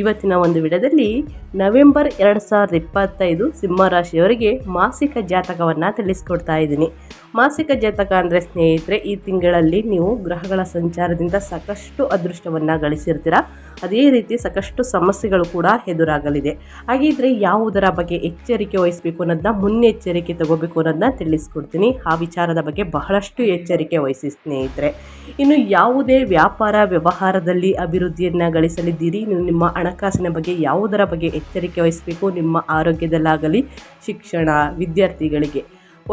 ಇವತ್ತಿನ ಒಂದು ವಿಡದಲ್ಲಿ ನವೆಂಬರ್ ಎರಡು ಸಾವಿರದ ಇಪ್ಪತ್ತೈದು ಸಿಂಹರಾಶಿಯವರಿಗೆ ಮಾಸಿಕ ಜಾತಕವನ್ನು ತಿಳಿಸ್ಕೊಡ್ತಾ ಇದ್ದೀನಿ. ಮಾಸಿಕ ಜಾತಕ ಅಂದರೆ ಸ್ನೇಹಿತರೆ, ಈ ತಿಂಗಳಲ್ಲಿ ನೀವು ಗ್ರಹಗಳ ಸಂಚಾರದಿಂದ ಸಾಕಷ್ಟು ಅದೃಷ್ಟವನ್ನು ಗಳಿಸಿರ್ತೀರ? ಅದೇ ರೀತಿ ಸಾಕಷ್ಟು ಸಮಸ್ಯೆಗಳು ಕೂಡ ಎದುರಾಗಲಿದೆ. ಹಾಗಿದ್ರೆ ಯಾವುದರ ಬಗ್ಗೆ ಎಚ್ಚರಿಕೆ ವಹಿಸಬೇಕು ಅನ್ನೋದನ್ನ ಮುನ್ನೆಚ್ಚರಿಕೆ ತಗೋಬೇಕು ಅನ್ನೋದನ್ನ ತಿಳಿಸ್ಕೊಡ್ತೀನಿ. ಆ ವಿಚಾರದ ಬಗ್ಗೆ ಬಹಳಷ್ಟು ಎಚ್ಚರಿಕೆ ವಹಿಸಿ ಸ್ನೇಹಿತರೆ. ಇನ್ನು ಯಾವುದೇ ವ್ಯಾಪಾರ ವ್ಯವಹಾರದಲ್ಲಿ ಅಭಿವೃದ್ಧಿಯನ್ನು ಗಳಿಸಲಿದ್ದೀರಿ ನೀವು ನಿಮ್ಮ ಹಣಕಾಸಿನ ಬಗ್ಗೆ ಯಾವುದರ ಬಗ್ಗೆ ಎಚ್ಚರಿಕೆ ವಹಿಸಬೇಕು? ನಿಮ್ಮ ಆರೋಗ್ಯದಲ್ಲಾಗಲಿ, ಶಿಕ್ಷಣ ವಿದ್ಯಾರ್ಥಿಗಳಿಗೆ.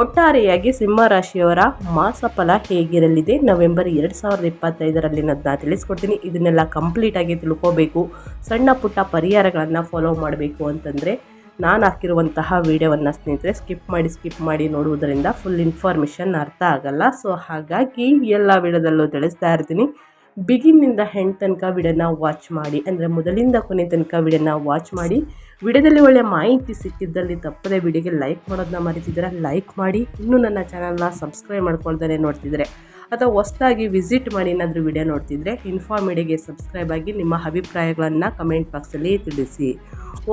ಒಟ್ಟಾರೆಯಾಗಿ ಸಿಂಹರಾಶಿಯವರ ಮಾಸಫಲ ಹೇಗಿರಲಿದೆ? ನವೆಂಬರ್ ಎರಡು ಸಾವಿರದ ಇಪ್ಪತ್ತೈದರಲ್ಲಿ ನಾನು ತಿಳಿಸ್ಕೊಡ್ತೀನಿ. ಇದನ್ನೆಲ್ಲ ಕಂಪ್ಲೀಟಾಗಿ ತಿಳ್ಕೋಬೇಕು. ಸಣ್ಣ ಪುಟ್ಟ ಪರಿಹಾರಗಳನ್ನು ಫಾಲೋ ಮಾಡಬೇಕು ಅಂತಂದರೆ ನಾನು ಹಾಕಿರುವಂತಹ ವಿಡಿಯೋವನ್ನು ಸ್ನೇಹಿತರೆ ಸ್ಕಿಪ್ ಮಾಡಿ ಸ್ಕಿಪ್ ಮಾಡಿ ನೋಡುವುದರಿಂದ ಫುಲ್ ಇನ್ಫಾರ್ಮೇಷನ್ ಅರ್ಥ ಆಗಲ್ಲ. ಸೊ ಹಾಗಾಗಿ ಎಲ್ಲ ವಿಡಿಯೋದಲ್ಲೂ ತಿಳಿಸ್ತಾ ಇರ್ತೀನಿ. ಬಿಗಿನ್ನಿಂದ ಹೆಂಡ್ ತನಕ ವಿಡಿಯೋನ ವಾಚ್ ಮಾಡಿ, ಅಂದರೆ ಮೊದಲಿಂದ ಕೊನೆ ತನಕ ವಿಡಿಯೋನ ವಾಚ್ ಮಾಡಿ ವಿಡಿಯೋದಲ್ಲಿ ಒಳ್ಳೆಯ ಮಾಹಿತಿ ಸಿಕ್ಕಿದ್ದಲ್ಲಿ ತಪ್ಪದೆ ವಿಡಿಯೋಗೆ ಲೈಕ್ ಮಾಡೋದನ್ನ ಮರಿತಿದ್ದೀರಾ ಲೈಕ್ ಮಾಡಿ. ಇನ್ನೂ ನನ್ನ ಚಾನಲ್ನ ಸಬ್ಸ್ಕ್ರೈಬ್ ಮಾಡ್ಕೊಳ್ದೇ ನೋಡ್ತಿದ್ರೆ ಅಥವಾ ಹೊಸದಾಗಿ ವಿಸಿಟ್ ಮಾಡಿ ಏನಾದರೂ ವಿಡಿಯೋ ನೋಡ್ತಿದ್ರೆ ಇನ್ಫಾರ್ಮಿಡಿಗೆ ಸಬ್ಸ್ಕ್ರೈಬ್ ಆಗಿ ನಿಮ್ಮ ಅಭಿಪ್ರಾಯಗಳನ್ನು ಕಮೆಂಟ್ ಬಾಕ್ಸಲ್ಲಿ ತಿಳಿಸಿ.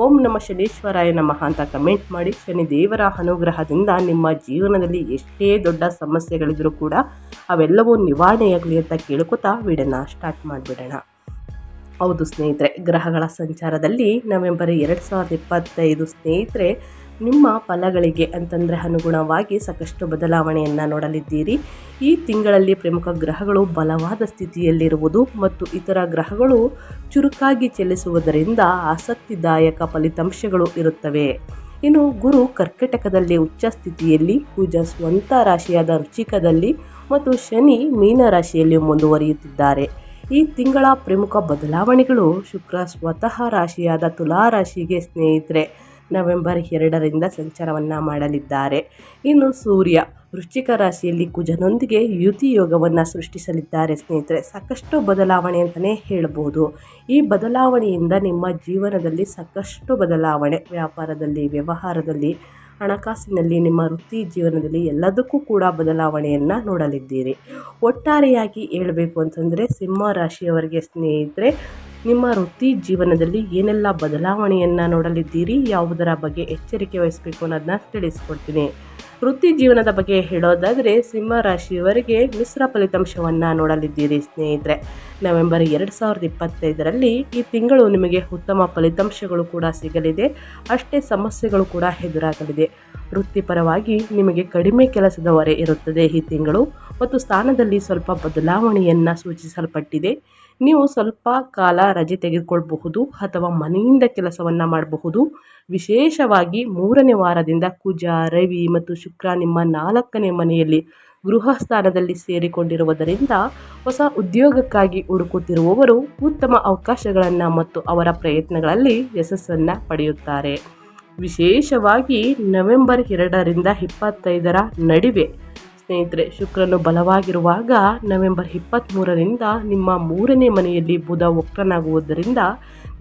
ಓಂ ನಮ್ಮ ಶನೀಶ್ವರಾಯ ನಮಃ ಅಂತ ಕಮೆಂಟ್ ಮಾಡಿ ಶನಿ ದೇವರ ಅನುಗ್ರಹದಿಂದ ನಿಮ್ಮ ಜೀವನದಲ್ಲಿ ಎಷ್ಟೇ ದೊಡ್ಡ ಸಮಸ್ಯೆಗಳಿದ್ರೂ ಕೂಡ ಅವೆಲ್ಲವೂ ನಿವಾರಣೆಯಾಗಲಿ ಅಂತ ಕೇಳ್ಕೊತಾ ವಿಡಿಯೋನ ಸ್ಟಾರ್ಟ್ ಮಾಡಿಬಿಡೋಣ. ಹೌದು ಸ್ನೇಹಿತರೆ, ಗ್ರಹಗಳ ಸಂಚಾರದಲ್ಲಿ ನವೆಂಬರ್ ಎರಡು ಸಾವಿರದ ಇಪ್ಪತ್ತೈದು ಸ್ನೇಹಿತರೆ ನಿಮ್ಮ ಫಲಗಳಿಗೆ ಅಂತಂದರೆ ಅನುಗುಣವಾಗಿ ಸಾಕಷ್ಟು ಬದಲಾವಣೆಯನ್ನು ನೋಡಲಿದ್ದೀರಿ. ಈ ತಿಂಗಳಲ್ಲಿ ಪ್ರಮುಖ ಗ್ರಹಗಳು ಬಲವಾದ ಸ್ಥಿತಿಯಲ್ಲಿರುವುದು ಮತ್ತು ಇತರ ಗ್ರಹಗಳು ಚುರುಕಾಗಿ ಚಲಿಸುವುದರಿಂದ ಆಸಕ್ತಿದಾಯಕ ಫಲಿತಾಂಶಗಳು ಇರುತ್ತವೆ. ಇನ್ನು ಗುರು ಕರ್ಕಟಕದಲ್ಲಿ ಉಚ್ಚ ಸ್ಥಿತಿಯಲ್ಲಿ, ಪೂಜಾ ಸ್ವಂತ ರಾಶಿಯಾದ ರುಚಿಕದಲ್ಲಿ ಮತ್ತು ಶನಿ ಮೀನ ರಾಶಿಯಲ್ಲಿ ಮುಂದುವರಿಯುತ್ತಿದ್ದಾರೆ. ಈ ತಿಂಗಳ ಪ್ರಮುಖ ಬದಲಾವಣೆಗಳು ಶುಕ್ರ ಸ್ವತಃ ರಾಶಿಯಾದ ತುಲಾ ರಾಶಿಗೆ ಸ್ನೇಹಿತರೆ ನವೆಂಬರ್ ಎರಡರಿಂದ ಸಂಚಾರವನ್ನು ಮಾಡಲಿದ್ದಾರೆ. ಇನ್ನು ಸೂರ್ಯ ವೃಶ್ಚಿಕ ರಾಶಿಯಲ್ಲಿ ಕುಜನೊಂದಿಗೆ ಯುತಿ ಯೋಗವನ್ನು ಸೃಷ್ಟಿಸಲಿದ್ದಾರೆ ಸ್ನೇಹಿತರೆ. ಸಾಕಷ್ಟು ಬದಲಾವಣೆ ಅಂತಲೇ ಹೇಳ್ಬೋದು. ಈ ಬದಲಾವಣೆಯಿಂದ ನಿಮ್ಮ ಜೀವನದಲ್ಲಿ ಸಾಕಷ್ಟು ಬದಲಾವಣೆ. ವ್ಯಾಪಾರದಲ್ಲಿ, ವ್ಯವಹಾರದಲ್ಲಿ, ಹಣಕಾಸಿನಲ್ಲಿ, ನಿಮ್ಮ ವೃತ್ತಿ ಜೀವನದಲ್ಲಿ ಎಲ್ಲದಕ್ಕೂ ಕೂಡ ಬದಲಾವಣೆಯನ್ನು ನೋಡಲಿದ್ದೀರಿ. ಒಟ್ಟಾರೆಯಾಗಿ ಹೇಳಬೇಕು ಅಂತಂದರೆ, ಸಿಂಹ ರಾಶಿಯವರಿಗೆ ಸ್ನೇಹಿತರೆ ನಿಮ್ಮ ವೃತ್ತಿ ಜೀವನದಲ್ಲಿ ಏನೆಲ್ಲ ಬದಲಾವಣೆಯನ್ನು ನೋಡಲಿದ್ದೀರಿ? ಯಾವುದರ ಬಗ್ಗೆ ಎಚ್ಚರಿಕೆ ವಹಿಸಬೇಕು ಅನ್ನೋದನ್ನ ತಿಳಿಸ್ಕೊಡ್ತೀನಿ. ವೃತ್ತಿ ಜೀವನದ ಬಗ್ಗೆ ಹೇಳೋದಾದರೆ, ಸಿಂಹ ರಾಶಿಯವರಿಗೆ ಮಿಶ್ರ ಫಲಿತಾಂಶವನ್ನು ನೋಡಲಿದ್ದೀರಿ ಸ್ನೇಹಿತರೆ. ನವೆಂಬರ್ ಎರಡು ಸಾವಿರದ ಇಪ್ಪತ್ತೈದರಲ್ಲಿ ಈ ತಿಂಗಳು ನಿಮಗೆ ಉತ್ತಮ ಫಲಿತಾಂಶಗಳು ಕೂಡ ಸಿಗಲಿದೆ. ಅಷ್ಟೇ ಸಮಸ್ಯೆಗಳು ಕೂಡ ಎದುರಾಗಲಿದೆ. ವೃತ್ತಿಪರವಾಗಿ ನಿಮಗೆ ಕಡಿಮೆ ಕೆಲಸದ ಹೊರೆ ಇರುತ್ತದೆ ಈ ತಿಂಗಳು. ಮತ್ತು ಸ್ಥಾನದಲ್ಲಿ ಸ್ವಲ್ಪ ಬದಲಾವಣೆಯನ್ನು ಸೂಚಿಸಲ್ಪಟ್ಟಿದೆ. ನೀವು ಸ್ವಲ್ಪ ಕಾಲ ರಜೆ ತೆಗೆದುಕೊಳ್ಳಬಹುದು ಅಥವಾ ಮನೆಯಿಂದ ಕೆಲಸವನ್ನು ಮಾಡಬಹುದು. ವಿಶೇಷವಾಗಿ ಮೂರನೇ ವಾರದಿಂದ ಕುಜ ರವಿ ಮತ್ತು ಶುಕ್ರ ನಿಮ್ಮ ನಾಲ್ಕನೇ ಮನೆಯಲ್ಲಿ ಗೃಹ ಸ್ಥಾನದಲ್ಲಿ ಸೇರಿಕೊಂಡಿರುವುದರಿಂದ ಹೊಸ ಉದ್ಯೋಗಕ್ಕಾಗಿ ಹುಡುಕುತ್ತಿರುವವರು ಉತ್ತಮ ಅವಕಾಶಗಳನ್ನು ಮತ್ತು ಅವರ ಪ್ರಯತ್ನಗಳಲ್ಲಿ ಯಶಸ್ಸನ್ನು ಪಡೆಯುತ್ತಾರೆ. ವಿಶೇಷವಾಗಿ ನವೆಂಬರ್ ಎರಡರಿಂದ ಇಪ್ಪತ್ತೈದರ ನಡುವೆ ಸ್ನೇಹಿತರೆ, ಶುಕ್ರನು ಬಲವಾಗಿರುವಾಗ ನವೆಂಬರ್ ಇಪ್ಪತ್ತ್ಮೂರರಿಂದ ನಿಮ್ಮ ಮೂರನೇ ಮನೆಯಲ್ಲಿ ಬುಧ ವಕ್ರನಾಗುವುದರಿಂದ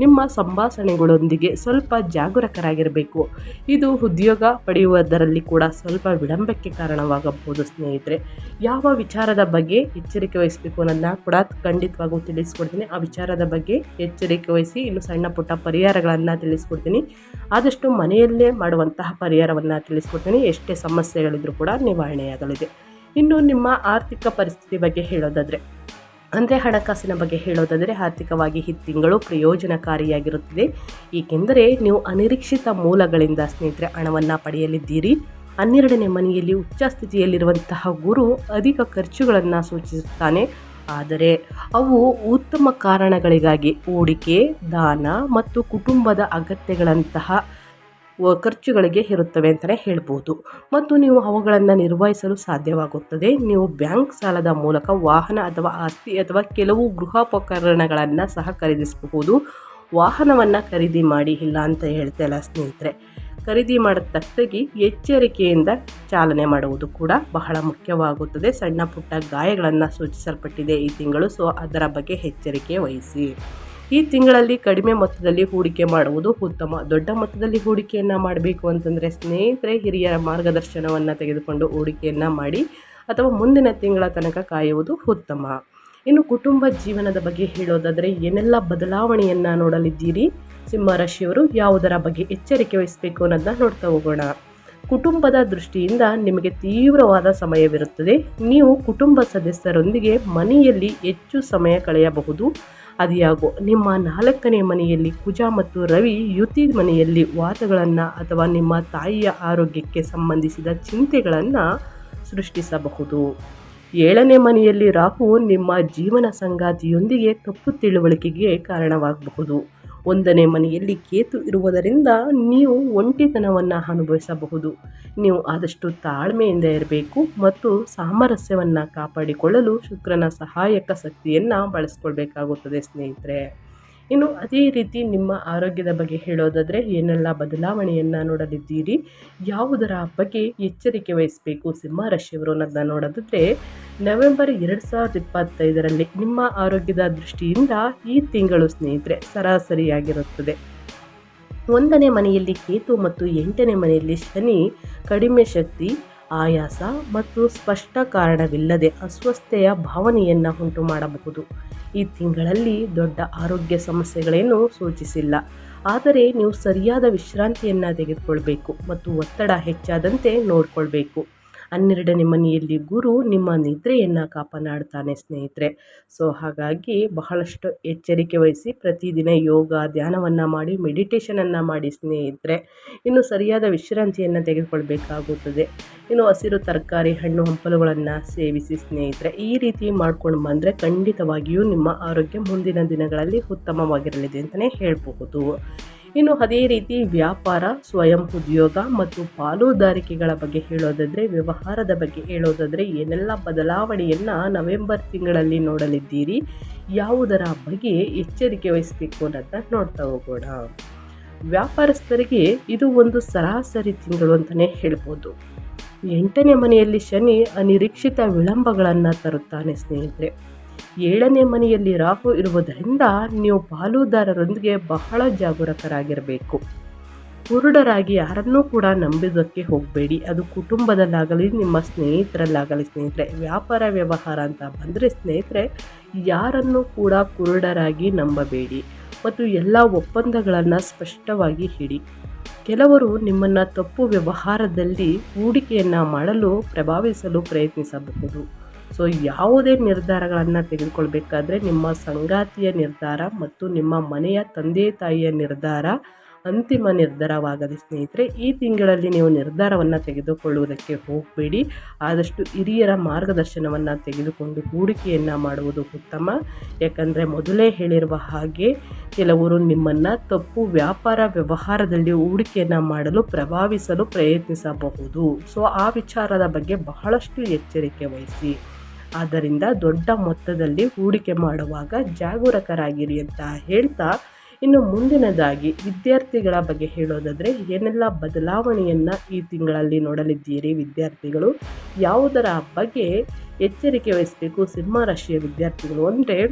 ನಿಮ್ಮ ಸಂಭಾಷಣೆಗಳೊಂದಿಗೆ ಸ್ವಲ್ಪ ಜಾಗರೂಕರಾಗಿರಬೇಕು. ಇದು ಉದ್ಯೋಗ ಪಡೆಯುವುದರಲ್ಲಿ ಕೂಡ ಸ್ವಲ್ಪ ವಿಳಂಬಕ್ಕೆ ಕಾರಣವಾಗಬಹುದು ಸ್ನೇಹಿತರೆ. ಯಾವ ವಿಚಾರದ ಬಗ್ಗೆ ಎಚ್ಚರಿಕೆ ವಹಿಸಬೇಕು ಅನ್ನೋದನ್ನ ಕೂಡ ಖಂಡಿತವಾಗೂ ತಿಳಿಸ್ಕೊಡ್ತೀನಿ. ಆ ವಿಚಾರದ ಬಗ್ಗೆ ಎಚ್ಚರಿಕೆ ವಹಿಸಿ ಇನ್ನು ಸಣ್ಣ ಪುಟ್ಟ ಪರಿಹಾರಗಳನ್ನು ತಿಳಿಸ್ಕೊಡ್ತೀನಿ. ಆದಷ್ಟು ಮನೆಯಲ್ಲೇ ಮಾಡುವಂತಹ ಪರಿಹಾರವನ್ನು ತಿಳಿಸ್ಕೊಡ್ತೀನಿ. ಎಷ್ಟೇ ಸಮಸ್ಯೆಗಳಿದ್ರೂ ಕೂಡ ನಿವಾರಣೆಯಾಗಲಿದೆ. ಇನ್ನು ನಿಮ್ಮ ಆರ್ಥಿಕ ಪರಿಸ್ಥಿತಿ ಬಗ್ಗೆ ಹೇಳೋದಾದರೆ, ಅಂದರೆ ಹಣಕಾಸಿನ ಬಗ್ಗೆ ಹೇಳೋದಾದರೆ ಆರ್ಥಿಕವಾಗಿ ಈ ತಿಂಗಳು ಪ್ರಯೋಜನಕಾರಿಯಾಗಿರುತ್ತದೆ. ಏಕೆಂದರೆ ನೀವು ಅನಿರೀಕ್ಷಿತ ಮೂಲಗಳಿಂದ ಸ್ನೇಹಿತರೆ ಹಣವನ್ನು ಪಡೆಯಲಿದ್ದೀರಿ. ಹನ್ನೆರಡನೇ ಮನೆಯಲ್ಲಿ ಉಚ್ಚ ಸ್ಥಿತಿಯಲ್ಲಿರುವಂತಹ ಗುರು ಅಧಿಕ ಖರ್ಚುಗಳನ್ನು ಸೂಚಿಸುತ್ತಾನೆ. ಆದರೆ ಅವು ಉತ್ತಮ ಕಾರಣಗಳಿಗಾಗಿ, ಹೂಡಿಕೆ, ದಾನ ಮತ್ತು ಕುಟುಂಬದ ಅಗತ್ಯಗಳಂತಹ ಖರ್ಚುಗಳಿಗೆ ಇರುತ್ತವೆ ಅಂತಲೇ ಹೇಳ್ಬೋದು. ಮತ್ತು ನೀವು ಅವುಗಳನ್ನು ನಿರ್ವಹಿಸಲು ಸಾಧ್ಯವಾಗುತ್ತದೆ. ನೀವು ಬ್ಯಾಂಕ್ ಸಾಲದ ಮೂಲಕ ವಾಹನ ಅಥವಾ ಆಸ್ತಿ ಅಥವಾ ಕೆಲವು ಗೃಹೋಪಕರಣಗಳನ್ನು ಸಹ ಖರೀದಿಸಬಹುದು. ವಾಹನವನ್ನು ಖರೀದಿ ಮಾಡಿ ಇಲ್ಲ ಅಂತ ಹೇಳ್ತಾ ಇಲ್ಲ ಸ್ನೇಹಿತರೆ. ಖರೀದಿ ಮಾಡಿದ ತಕ್ಷಣ ಎಚ್ಚರಿಕೆಯಿಂದ ಚಾಲನೆ ಮಾಡುವುದು ಕೂಡ ಬಹಳ ಮುಖ್ಯವಾಗುತ್ತದೆ. ಸಣ್ಣ ಪುಟ್ಟ ಗಾಯಗಳನ್ನು ಸೂಚಿಸಲ್ಪಟ್ಟಿದೆ ಈ ತಿಂಗಳು. ಸೊ, ಅದರ ಬಗ್ಗೆ ಎಚ್ಚರಿಕೆ ವಹಿಸಿ. ಈ ತಿಂಗಳಲ್ಲಿ ಕಡಿಮೆ ಮೊತ್ತದಲ್ಲಿ ಹೂಡಿಕೆ ಮಾಡುವುದು ಉತ್ತಮ. ದೊಡ್ಡ ಮೊತ್ತದಲ್ಲಿ ಹೂಡಿಕೆಯನ್ನು ಮಾಡಬೇಕು ಅಂತಂದರೆ ಸ್ನೇಹಿತರೆ, ಹಿರಿಯರ ಮಾರ್ಗದರ್ಶನವನ್ನು ತೆಗೆದುಕೊಂಡು ಹೂಡಿಕೆಯನ್ನು ಮಾಡಿ ಅಥವಾ ಮುಂದಿನ ತಿಂಗಳ ತನಕ ಕಾಯುವುದು ಉತ್ತಮ. ಇನ್ನು ಕುಟುಂಬ ಜೀವನದ ಬಗ್ಗೆ ಹೇಳೋದಾದರೆ ಏನೆಲ್ಲ ಬದಲಾವಣೆಯನ್ನು ನೋಡಲಿದ್ದೀರಿ? ಸಿಂಹರಾಶಿಯವರು ಯಾವುದರ ಬಗ್ಗೆ ಎಚ್ಚರಿಕೆ ವಹಿಸಬೇಕು ಅನ್ನೋದನ್ನ ನೋಡ್ತಾ ಹೋಗೋಣ. ಕುಟುಂಬದ ದೃಷ್ಟಿಯಿಂದ ನಿಮಗೆ ತೀವ್ರವಾದ ಸಮಯವಿರುತ್ತದೆ. ನೀವು ಕುಟುಂಬ ಸದಸ್ಯರೊಂದಿಗೆ ಮನೆಯಲ್ಲಿ ಹೆಚ್ಚು ಸಮಯ ಕಳೆಯಬಹುದು. ಅದಿಯಾಗೋ ನಿಮ್ಮ ನಾಲ್ಕನೇ ಮನೆಯಲ್ಲಿ ಕುಜ ಮತ್ತು ರವಿ ಯುತಿ ಮನೆಯಲ್ಲಿ ವಾದಗಳನ್ನು ಅಥವಾ ನಿಮ್ಮ ತಾಯಿಯ ಆರೋಗ್ಯಕ್ಕೆ ಸಂಬಂಧಿಸಿದ ಚಿಂತೆಗಳನ್ನು ಸೃಷ್ಟಿಸಬಹುದು. ಏಳನೇ ಮನೆಯಲ್ಲಿ ರಾಹು ನಿಮ್ಮ ಜೀವನ ಸಂಗಾತಿಯೊಂದಿಗೆ ತಪ್ಪು ತಿಳುವಳಿಕೆಗೆ ಕಾರಣವಾಗಬಹುದು. ಒಂದನೇ ಮನೆಯಲ್ಲಿ ಕೇತು ಇರುವುದರಿಂದ ನೀವು ಒಂಟಿತನವನ್ನು ಅನುಭವಿಸಬಹುದು. ನೀವು ಆದಷ್ಟು ತಾಳ್ಮೆಯಿಂದ ಇರಬೇಕು ಮತ್ತು ಸಾಮರಸ್ಯವನ್ನು ಕಾಪಾಡಿಕೊಳ್ಳಲು ಶುಕ್ರನ ಸಹಾಯಕ ಶಕ್ತಿಯನ್ನು ಬಳಸ್ಕೊಳ್ಬೇಕಾಗುತ್ತದೆ ಸ್ನೇಹಿತರೆ. ಇನ್ನು ಅದೇ ರೀತಿ ನಿಮ್ಮ ಆರೋಗ್ಯದ ಬಗ್ಗೆ ಹೇಳೋದಾದರೆ ಏನೆಲ್ಲ ಬದಲಾವಣೆಯನ್ನು ನೋಡಲಿದ್ದೀರಿ? ಯಾವುದರ ಬಗ್ಗೆ ಎಚ್ಚರಿಕೆ ವಹಿಸಬೇಕು ಸಿಂಹ ರಾಶಿಯವರು ಅನ್ನೋದನ್ನ ನೋಡೋದಾದರೆ, ನವೆಂಬರ್ ಎರಡು ಸಾವಿರದ ಇಪ್ಪತ್ತೈದರಲ್ಲಿ ನಿಮ್ಮ ಆರೋಗ್ಯದ ದೃಷ್ಟಿಯಿಂದ ಈ ತಿಂಗಳು ಸ್ನೇಹಿತರೆ ಸರಾಸರಿಯಾಗಿರುತ್ತದೆ. ಒಂದನೇ ಮನೆಯಲ್ಲಿ ಕೇತು ಮತ್ತು ಎಂಟನೇ ಮನೆಯಲ್ಲಿ ಶನಿ ಕಡಿಮೆ ಶಕ್ತಿ ಆಯಾಸ ಮತ್ತು ಸ್ಪಷ್ಟ ಕಾರಣವಿಲ್ಲದೆ ಅಸ್ವಸ್ಥತೆಯ ಭಾವನೆಯನ್ನು ಉಂಟು ಮಾಡಬಹುದು. ಈ ತಿಂಗಳಲ್ಲಿ ದೊಡ್ಡ ಆರೋಗ್ಯ ಸಮಸ್ಯೆಗಳೇನು ಸೂಚಿಸಿಲ್ಲ. ಆದರೆ ನೀವು ಸರಿಯಾದ ವಿಶ್ರಾಂತಿಯನ್ನು ತೆಗೆದುಕೊಳ್ಬೇಕು ಮತ್ತು ಒತ್ತಡ ಹೆಚ್ಚಾದಂತೆ ನೋಡಿಕೊಳ್ಬೇಕು. ಹನ್ನೆರಡನೇ ಮನೆಯಲ್ಲಿ ಗುರು ನಿಮ್ಮ ನಿದ್ರೆಯನ್ನು ಕಾಪಾಡ್ತಾನೆ ಸ್ನೇಹಿತರೆ. ಸೊ ಹಾಗಾಗಿ ಬಹಳಷ್ಟು ಎಚ್ಚರಿಕೆ ವಹಿಸಿ ಪ್ರತಿದಿನ ಯೋಗ, ಧ್ಯಾನವನ್ನು ಮಾಡಿ ಮೆಡಿಟೇಷನನ್ನು ಮಾಡಿ ಸ್ನೇಹಿತರೆ. ಇನ್ನು ಸರಿಯಾದ ವಿಶ್ರಾಂತಿಯನ್ನು ತೆಗೆದುಕೊಳ್ಬೇಕಾಗುತ್ತದೆ. ಇನ್ನು ಹಸಿರು ತರಕಾರಿ, ಹಣ್ಣು ಹಂಪಲುಗಳನ್ನು ಸೇವಿಸಿ ಸ್ನೇಹಿತರೆ. ಈ ರೀತಿ ಮಾಡ್ಕೊಂಡು ಬಂದರೆ ಖಂಡಿತವಾಗಿಯೂ ನಿಮ್ಮ ಆರೋಗ್ಯ ಮುಂದಿನ ದಿನಗಳಲ್ಲಿ ಉತ್ತಮವಾಗಿರಲಿದೆ ಅಂತಲೇ ಹೇಳಬಹುದು. ಇನ್ನು ಅದೇ ರೀತಿ ವ್ಯಾಪಾರ, ಸ್ವಯಂ ಉದ್ಯೋಗ ಮತ್ತು ಪಾಲುದಾರಿಕೆಗಳ ಬಗ್ಗೆ ಹೇಳೋದಾದರೆ, ವ್ಯವಹಾರದ ಬಗ್ಗೆ ಹೇಳೋದಾದರೆ ಏನೆಲ್ಲ ಬದಲಾವಣೆಯನ್ನು ನವೆಂಬರ್ ತಿಂಗಳಲ್ಲಿ ನೋಡಲಿದ್ದೀರಿ, ಯಾವುದರ ಬಗ್ಗೆ ಎಚ್ಚರಿಕೆ ವಹಿಸಬೇಕು ಅನ್ನೋದನ್ನ ನೋಡ್ತಾ ಹೋಗೋಣ. ವ್ಯಾಪಾರಸ್ಥರಿಗೆ ಇದು ಒಂದು ಸರಾಸರಿ ತಿಂಗಳು ಅಂತಲೇ ಹೇಳ್ಬೋದು. ಎಂಟನೇ ಮನೆಯಲ್ಲಿ ಶನಿ ಅನಿರೀಕ್ಷಿತ ವಿಳಂಬಗಳನ್ನು ತರುತ್ತಾನೆ ಸ್ನೇಹಿತರೆ. ಏಳನೇ ಮನೆಯಲ್ಲಿ ರಾಹು ಇರುವುದರಿಂದ ನೀವು ಪಾಲುದಾರರೊಂದಿಗೆ ಬಹಳ ಜಾಗರೂಕರಾಗಿರಬೇಕು. ಕುರುಡರಾಗಿ ಯಾರನ್ನೂ ಕೂಡ ನಂಬಿದ್ದಕ್ಕೆ ಹೋಗಬೇಡಿ. ಅದು ಕುಟುಂಬದಲ್ಲಾಗಲಿ, ನಿಮ್ಮ ಸ್ನೇಹಿತರಲ್ಲಾಗಲಿ ಸ್ನೇಹಿತರೆ, ವ್ಯಾಪಾರ ವ್ಯವಹಾರ ಅಂತ ಬಂದರೆ ಸ್ನೇಹಿತರೆ, ಯಾರನ್ನೂ ಕೂಡ ಕುರುಡರಾಗಿ ನಂಬಬೇಡಿ. ಮತ್ತು ಎಲ್ಲ ಒಪ್ಪಂದಗಳನ್ನು ಸ್ಪಷ್ಟವಾಗಿ ಹಿಡಿ ಕೆಲವರು ನಿಮ್ಮನ್ನು ತಪ್ಪು ವ್ಯವಹಾರದಲ್ಲಿ ಹೂಡಿಕೆಯನ್ನು ಮಾಡಲು, ಪ್ರಭಾವಿಸಲು ಪ್ರಯತ್ನಿಸಬಹುದು. ಸೊ ಯಾವುದೇ ನಿರ್ಧಾರಗಳನ್ನು ತೆಗೆದುಕೊಳ್ಬೇಕಾದ್ರೆ ನಿಮ್ಮ ಸಂಗಾತಿಯ ನಿರ್ಧಾರ ಮತ್ತು ನಿಮ್ಮ ಮನೆಯ ತಂದೆ ತಾಯಿಯ ನಿರ್ಧಾರ ಅಂತಿಮ ನಿರ್ಧಾರವಾಗದೆ ಸ್ನೇಹಿತರೆ, ಈ ತಿಂಗಳಲ್ಲಿ ನೀವು ನಿರ್ಧಾರವನ್ನು ತೆಗೆದುಕೊಳ್ಳುವುದಕ್ಕೆ ಹೋಗಬೇಡಿ. ಆದಷ್ಟು ಹಿರಿಯರ ಮಾರ್ಗದರ್ಶನವನ್ನು ತೆಗೆದುಕೊಂಡು ಹೂಡಿಕೆಯನ್ನು ಮಾಡುವುದು ಉತ್ತಮ. ಯಾಕಂದರೆ ಮೊದಲೇ ಹೇಳಿರುವ ಹಾಗೆ ಕೆಲವರು ನಿಮ್ಮನ್ನು ತಪ್ಪು ವ್ಯಾಪಾರ ವ್ಯವಹಾರದಲ್ಲಿ ಹೂಡಿಕೆಯನ್ನು ಮಾಡಲು ಪ್ರಭಾವಿಸಲು ಪ್ರಯತ್ನಿಸಬಹುದು. ಸೊ ಆ ವಿಚಾರದ ಬಗ್ಗೆ ಬಹಳಷ್ಟು ಎಚ್ಚರಿಕೆ ವಹಿಸಿ. ಆದ್ದರಿಂದ ದೊಡ್ಡ ಮೊತ್ತದಲ್ಲಿ ಹೂಡಿಕೆ ಮಾಡುವಾಗ ಜಾಗರೂಕರಾಗಿರಿ ಅಂತ ಹೇಳ್ತಾ ಇನ್ನು ಮುಂದಿನದಾಗಿ ವಿದ್ಯಾರ್ಥಿಗಳ ಬಗ್ಗೆ ಹೇಳೋದಾದರೆ ಏನೆಲ್ಲ ಬದಲಾವಣೆಯನ್ನು ಈ ತಿಂಗಳಲ್ಲಿ ನೋಡಲಿದ್ದೀರಿ ವಿದ್ಯಾರ್ಥಿಗಳು? ಯಾವುದರ ಬಗ್ಗೆ ಎಚ್ಚರಿಕೆ ವಹಿಸಬೇಕು ಸಿಂಹರಾಶಿಯ ವಿದ್ಯಾರ್ಥಿಗಳು ಅಂದರೆ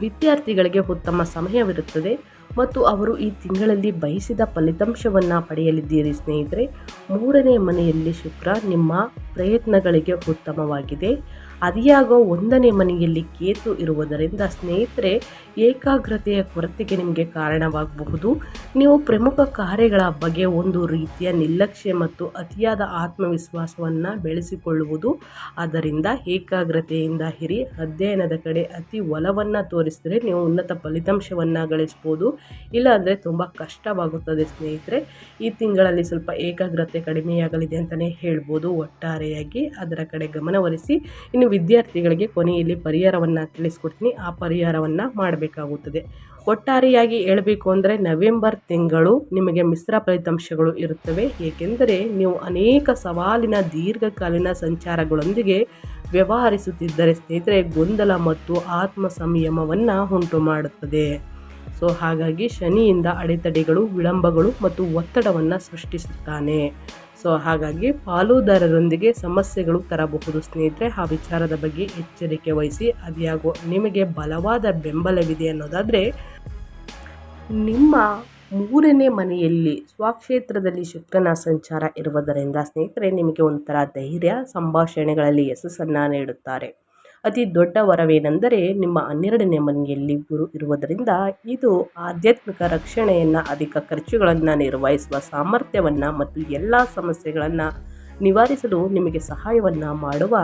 ವಿದ್ಯಾರ್ಥಿಗಳಿಗೆ ಉತ್ತಮ ಸಮಯವಿರುತ್ತದೆ ಮತ್ತು ಅವರು ಈ ತಿಂಗಳಲ್ಲಿ ಬಯಸಿದ ಫಲಿತಾಂಶವನ್ನು ಪಡೆಯಲಿದ್ದೀರಿ ಸ್ನೇಹಿತರೆ. ಮೂರನೇ ಮನೆಯಲ್ಲಿ ಶುಕ್ರ, ನಿಮ್ಮ ಪ್ರಯತ್ನಗಳಿಗೆ ಉತ್ತಮವಾಗಿದೆ. ಅದಿಯಾಗೋ ಒಂದನೇ ಮನೆಯಲ್ಲಿ ಕೇತು ಇರುವುದರಿಂದ ಸ್ನೇಹಿತರೆ, ಏಕಾಗ್ರತೆಯ ಕೊರತೆಗೆ ನಿಮಗೆ ಕಾರಣವಾಗಬಹುದು. ನೀವು ಪ್ರಮುಖ ಕಾರ್ಯಗಳ ಬಗ್ಗೆ ಒಂದು ರೀತಿಯ ನಿರ್ಲಕ್ಷ್ಯ ಮತ್ತು ಅತಿಯಾದ ಆತ್ಮವಿಶ್ವಾಸವನ್ನು ಬೆಳೆಸಿಕೊಳ್ಳುವುದು. ಅದರಿಂದ ಏಕಾಗ್ರತೆಯಿಂದ ಹಿರಿ ಅಧ್ಯಯನದ ಕಡೆ ಅತಿ ಒಲವನ್ನು ತೋರಿಸಿದರೆ ನೀವು ಉನ್ನತ ಫಲಿತಾಂಶವನ್ನು ಗಳಿಸ್ಬೋದು ಇಲ್ಲಾಂದರೆ ತುಂಬ ಕಷ್ಟವಾಗುತ್ತದೆ ಸ್ನೇಹಿತರೆ. ಈ ತಿಂಗಳಲ್ಲಿ ಸ್ವಲ್ಪ ಏಕಾಗ್ರತೆ ಕಡಿಮೆಯಾಗಲಿದೆ ಅಂತಲೇ ಹೇಳ್ಬೋದು. ಒಟ್ಟಾರೆಯಾಗಿ ಅದರ ಕಡೆ ಗಮನವರಿಸಿ. ಇನ್ನು ವಿದ್ಯಾರ್ಥಿಗಳಿಗೆ ಕೊನೆಯಲ್ಲಿ ಪರಿಹಾರವನ್ನು ತಿಳಿಸ್ಕೊಡ್ತೀನಿ. ಆ ಪರಿಹಾರವನ್ನು ಮಾಡಬೇಕಾಗುತ್ತದೆ. ಒಟ್ಟಾರೆಯಾಗಿ ಹೇಳಬೇಕು ಅಂದರೆ ನವೆಂಬರ್ ತಿಂಗಳು ನಿಮಗೆ ಮಿಶ್ರ ಫಲಿತಾಂಶಗಳು ಇರುತ್ತವೆ. ಏಕೆಂದರೆ ನೀವು ಅನೇಕ ಸವಾಲಿನ ದೀರ್ಘಕಾಲೀನ ಸಂಚಾರಗಳೊಂದಿಗೆ ವ್ಯವಹರಿಸುತ್ತಿದ್ದರೆ ಸ್ನೇಹಿತರೆ ಗೊಂದಲ ಮತ್ತು ಆತ್ಮ ಸಂಯಮವನ್ನು ಉಂಟು ಮಾಡುತ್ತದೆ. ಸೊ, ಹಾಗಾಗಿ ಶನಿಯಿಂದ ಅಡೆತಡೆಗಳು, ವಿಳಂಬಗಳು ಮತ್ತು ಒತ್ತಡವನ್ನು ಸೃಷ್ಟಿಸುತ್ತಾನೆ. ಸೊ ಹಾಗಾಗಿ ಪಾಲುದಾರರೊಂದಿಗೆ ಸಮಸ್ಯೆಗಳು ತರಬಹುದು ಸ್ನೇಹಿತರೆ. ಆ ವಿಚಾರದ ಬಗ್ಗೆ ಎಚ್ಚರಿಕೆ ವಹಿಸಿ ಅದ್ಯಾಗೋ ನಿಮಗೆ ಬಲವಾದ ಬೆಂಬಲವಿದೆ ಅನ್ನೋದಾದರೆ, ನಿಮ್ಮ ಮೂರನೇ ಮನೆಯಲ್ಲಿ ಸ್ವಕ್ಷೇತ್ರದಲ್ಲಿ ಶುಕ್ರನ ಸಂಚಾರ ಇರುವುದರಿಂದ ಸ್ನೇಹಿತರೆ, ನಿಮಗೆ ಒಂಥರ ಧೈರ್ಯ, ಸಂಭಾಷಣೆಗಳಲ್ಲಿ ಯಶಸ್ಸನ್ನು ನೀಡುತ್ತಾರೆ. ಅತಿ ದೊಡ್ಡ ವರವೇನೆಂದರೆ ನಿಮ್ಮ ಹನ್ನೆರಡನೇ ಮನೆಯಲ್ಲಿ ಗುರು ಇರುವುದರಿಂದ ಇದು ಆಧ್ಯಾತ್ಮಿಕ ರಕ್ಷಣೆಯನ್ನು, ಅಧಿಕ ಖರ್ಚುಗಳನ್ನು ನಿರ್ವಹಿಸುವ ಸಾಮರ್ಥ್ಯವನ್ನು ಮತ್ತು ಎಲ್ಲ ಸಮಸ್ಯೆಗಳನ್ನು ನಿವಾರಿಸಲು ನಿಮಗೆ ಸಹಾಯವನ್ನು ಮಾಡುವ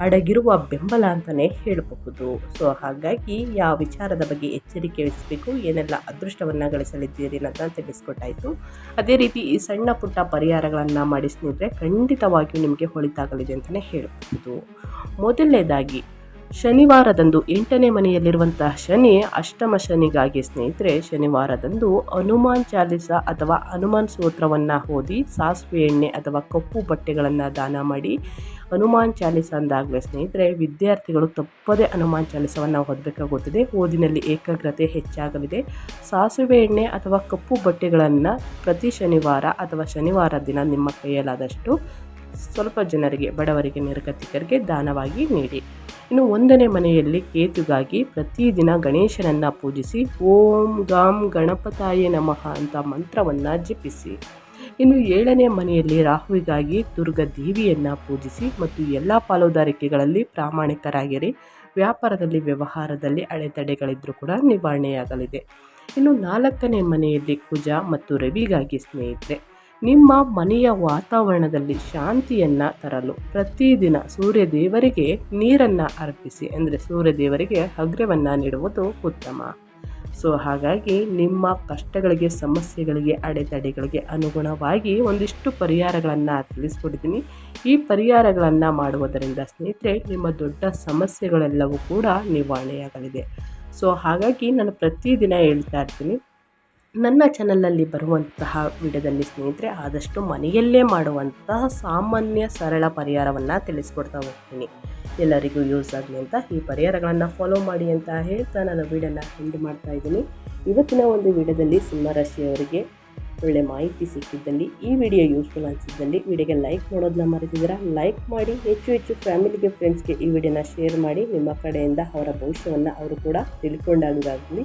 ಅಡಗಿರುವ ಬೆಂಬಲ ಅಂತಲೇ ಹೇಳಬಹುದು. ಸೊ ಹಾಗಾಗಿ ಯಾವ ವಿಚಾರದ ಬಗ್ಗೆ ಎಚ್ಚರಿಕೆ ವಹಿಸಬೇಕು, ಏನೆಲ್ಲ ಅದೃಷ್ಟವನ್ನು ಗಳಿಸಲಿದ್ದೀರಿ ಅಂತ ತಿಳಿಸ್ಕೊಟ್ಟಾಯಿತು. ಅದೇ ರೀತಿ ಈ ಸಣ್ಣ ಪುಟ್ಟ ಪರಿಹಾರಗಳನ್ನು ಮಾಡಿ ಖಂಡಿತವಾಗಿಯೂ ನಿಮಗೆ ಹೊಳಿತಾಗಲಿದೆ ಅಂತಲೇ ಹೇಳಬಹುದು. ಮೊದಲನೇದಾಗಿ ಶನಿವಾರದಂದು ಎಂಟನೇ ಮನೆಯಲ್ಲಿರುವಂತಹ ಶನಿ ಅಷ್ಟಮ ಶನಿಗಾಗಿ ಸ್ನೇಹಿತರೆ, ಶನಿವಾರದಂದು ಹನುಮಾನ್ ಚಾಲಿಸ ಅಥವಾ ಹನುಮಾನ್ ಸೂತ್ರವನ್ನ ಓದಿ ಸಾಸಿವೆ ಎಣ್ಣೆ ಅಥವಾ ಕಪ್ಪು ಬಟ್ಟೆಗಳನ್ನು ದಾನ ಮಾಡಿ ಹನುಮಾನ್ ಚಾಲಿಸ ಅಂದಾಗಲೇ ಸ್ನೇಹಿತರೆ, ವಿದ್ಯಾರ್ಥಿಗಳು ತಪ್ಪದೇ ಹನುಮಾನ್ ಚಾಲಿಸವನ್ನು ಓದಬೇಕಾಗುತ್ತದೆ. ಓದಿನಲ್ಲಿ ಏಕಾಗ್ರತೆ ಹೆಚ್ಚಾಗಲಿದೆ. ಸಾಸಿವೆ ಎಣ್ಣೆ ಅಥವಾ ಕಪ್ಪು ಬಟ್ಟೆಗಳನ್ನು ಪ್ರತಿ ಶನಿವಾರ ಅಥವಾ ಶನಿವಾರ ದಿನ ನಿಮ್ಮ ಕೈಯಲ್ಲಾದಷ್ಟು ಸ್ವಲ್ಪ ಜನರಿಗೆ, ಬಡವರಿಗೆ, ನಿರ್ಗತಿಕರಿಗೆ ದಾನವಾಗಿ ನೀಡಿ. ಇನ್ನು ಒಂದನೇ ಮನೆಯಲ್ಲಿ ಕೇತುಗಾಗಿ ಪ್ರತಿದಿನ ಗಣೇಶನನ್ನು ಪೂಜಿಸಿ, ಓಂ ಗಾಂ ಗಣಪತಾಯ ನಮಃ ಅಂತ ಮಂತ್ರವನ್ನು ಜಪಿಸಿ. ಇನ್ನು ಏಳನೇ ಮನೆಯಲ್ಲಿ ರಾಹುವಿಗಾಗಿ ದುರ್ಗ ದೇವಿಯನ್ನು ಪೂಜಿಸಿ ಮತ್ತು ಎಲ್ಲ ಪಾಲುದಾರಿಕೆಗಳಲ್ಲಿ ಪ್ರಾಮಾಣಿಕರಾಗಿರಿ. ವ್ಯಾಪಾರದಲ್ಲಿ, ವ್ಯವಹಾರದಲ್ಲಿ ಅಡೆತಡೆಗಳಿದ್ದರೂ ಕೂಡ ನಿವಾರಣೆಯಾಗಲಿದೆ. ಇನ್ನು ನಾಲ್ಕನೇ ಮನೆಯಲ್ಲಿ ಕುಜ ಮತ್ತು ರವಿಗಾಗಿ ಸ್ನೇಹಿತರೆ ನಿಮ್ಮ ಮನೆಯ ವಾತಾವರಣದಲ್ಲಿ ಶಾಂತಿಯನ್ನು ತರಲು ಪ್ರತಿದಿನ ಸೂರ್ಯ ದೇವರಿಗೆ ನೀರನ್ನು ಅರ್ಪಿಸಿ, ಅಂದರೆ ಸೂರ್ಯ ದೇವರಿಗೆ ಅಗ್ರವನ್ನು ನೀಡುವುದು ಉತ್ತಮ. ಸೊ ಹಾಗಾಗಿ ನಿಮ್ಮ ಕಷ್ಟಗಳಿಗೆ, ಸಮಸ್ಯೆಗಳಿಗೆ, ಅಡೆತಡೆಗಳಿಗೆ ಅನುಗುಣವಾಗಿ ಒಂದಿಷ್ಟು ಪರಿಹಾರಗಳನ್ನು ತಿಳಿಸ್ಕೊಡ್ತೀನಿ ಈ ಪರಿಹಾರಗಳನ್ನು ಮಾಡುವುದರಿಂದ ಸ್ನೇಹಿತರೆ, ನಿಮ್ಮ ದೊಡ್ಡ ಸಮಸ್ಯೆಗಳೆಲ್ಲವೂ ಕೂಡ ನಿವಾರಣೆಯಾಗಲಿದೆ. ಸೊ ಹಾಗಾಗಿ ನಾನು ಪ್ರತಿದಿನ ಹೇಳ್ತಾ ಇರ್ತೀನಿ ನನ್ನ ಚಾನಲಲ್ಲಿ ಬರುವಂತಹ ವಿಡಿಯೋದಲ್ಲಿ ಸ್ನೇಹಿತರೆ, ಆದಷ್ಟು ಮನೆಯಲ್ಲೇ ಮಾಡುವಂತಹ ಸಾಮಾನ್ಯ ಸರಳ ಪರಿಹಾರವನ್ನು ತಿಳಿಸ್ಕೊಡ್ತಾ ಹೋಗ್ತೀನಿ. ಎಲ್ಲರಿಗೂ ಯೂಸ್ ಆಗಲಿ ಅಂತ ಈ ಪರಿಹಾರಗಳನ್ನು ಫಾಲೋ ಮಾಡಿ ಅಂತ ಹೇಳ್ತಾ ನಾನು ವಿಡಿಯೋನ ಎಂಡ್ ಮಾಡ್ತಾ ಇದ್ದೀನಿ. ಇವತ್ತಿನ ಒಂದು ವಿಡಿಯೋದಲ್ಲಿ ಸಿಂಹರಾಶಿಯವರಿಗೆ ಒಳ್ಳೆ ಮಾಹಿತಿ ಸಿಕ್ಕಿದ್ದಲ್ಲಿ, ಈ ವಿಡಿಯೋ ಯೂಸ್ಫುಲ್ ಅನಿಸಿದ್ದಲ್ಲಿ ವಿಡಿಯೋಗೆ ಲೈಕ್ ಮಾಡೋದನ್ನ ಮರೆತಿದ್ದೀರಾ? ಲೈಕ್ ಮಾಡಿ, ಹೆಚ್ಚು ಹೆಚ್ಚು ಫ್ಯಾಮಿಲಿಗೆ ಫ್ರೆಂಡ್ಸ್ಗೆ ಈ ವಿಡಿಯೋನ ಶೇರ್ ಮಾಡಿ, ನಿಮ್ಮ ಕಡೆಯಿಂದ ಅವರ ಭವಿಷ್ಯವನ್ನು ಅವರು ಕೂಡ ತಿಳ್ಕೊಂಡಾಗಲಿ.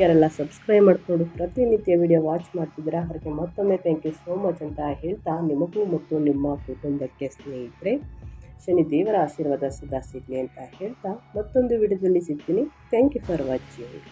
ಯಾರೆಲ್ಲ ಸಬ್ಸ್ಕ್ರೈಬ್ ಮಾಡಿಕೊಂಡು ಪ್ರತಿನಿತ್ಯ ವಿಡಿಯೋ ವಾಚ್ ಮಾಡ್ತಿದ್ದೀರಾ ಅವರಿಗೆ ಮತ್ತೊಮ್ಮೆ ಥ್ಯಾಂಕ್ ಯು ಸೋ ಮಚ್ ಅಂತ ಹೇಳ್ತಾ ನಿಮಗೂ ಮತ್ತು ನಿಮ್ಮ ಕುಟುಂಬಕ್ಕೆ ಸ್ನೇಹಿತರೆ ಶನಿ ದೇವರ ಆಶೀರ್ವಾದ ಸದಾ ಅಂತ ಹೇಳ್ತಾ ಮತ್ತೊಂದು ವಿಡಿಯೋದಲ್ಲಿ ಸಿಗ್ತೀನಿ. Thank you for watching